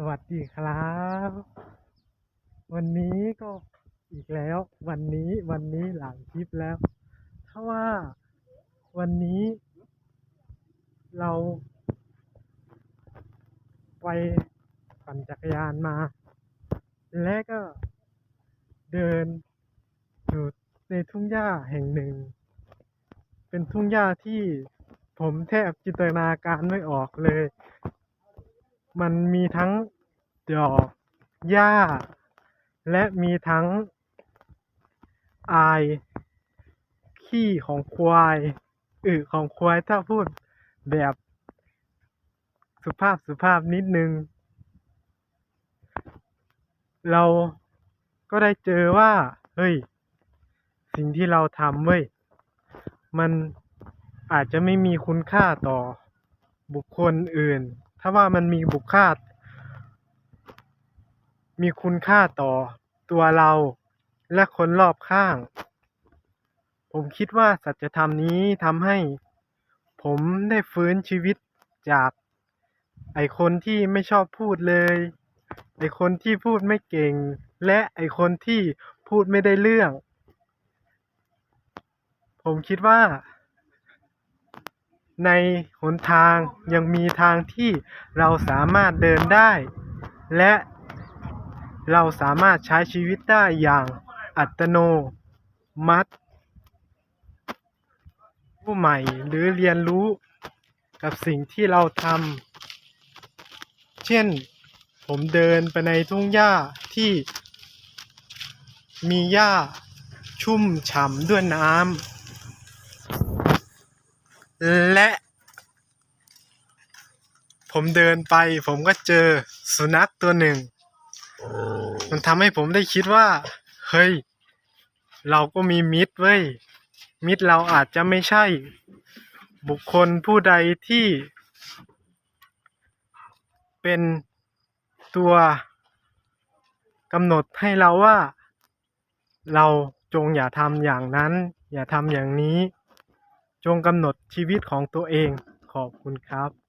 สวัสดีครับ วันนี้ก็อีกแล้ว วันนี้วันนี้หลังคลิปแล้วเพราะว่าวันนี้ เรา ไปปั่นจักรยานมา และก็เดินอยู่ในทุ่งหญ้าแห่งหนึ่ง เป็นทุ่งหญ้าที่ผมแทบจินตนาการไม่ออกเลย มันมีทั้งดอกหญ้า และมีทั้ง อาย ขี้ของควายอึของควายถ้าพูดแบบสุภาพสุภาพนิดนึง เราก็ได้เจอว่า เฮ้ย สิ่งที่เราทำเว้ย มันอาจจะไม่มีคุณค่าต่อบุคคลอื่น ถ้าว่ามันมีบุคค่ามีคุณค่าต่อตัวเราและคนรอบข้าง ผมคิดว่าสัจธรรมนี้ทำให้ ผมได้ฟื้นชีวิตจากไอคนที่ไม่ชอบพูดเลย ไอคนที่พูดไม่เก่ง และไอคนที่พูดไม่ได้เรื่อง ผมคิดว่า ในหนทางยังมีทางที่เราสามารถเดินได้ และเราสามารถใช้ชีวิตได้อย่างอัตโนมัติ ผู้ใหม่หรือเรียนรู้กับสิ่งที่เราทำเช่นผมเดินไปในทุ่งหญ้าที่มีหญ้าชุ่มฉ่ำด้วยน้ำ และ ผมเดินไป ผมก็เจอสุนัขตัวหนึ่ง มันทำให้ผมได้คิดว่า เฮ้ย เราก็มีมิตรเว้ย มิตรเราอาจจะไม่ใช่ บุคคลผู้ใดที่ เป็นตัวกำหนดให้เราว่า เราจงอย่าทำอย่างนั้น อย่าทำอย่างนี้ จงกำหนดชีวิตของตัวเองขอบคุณครับ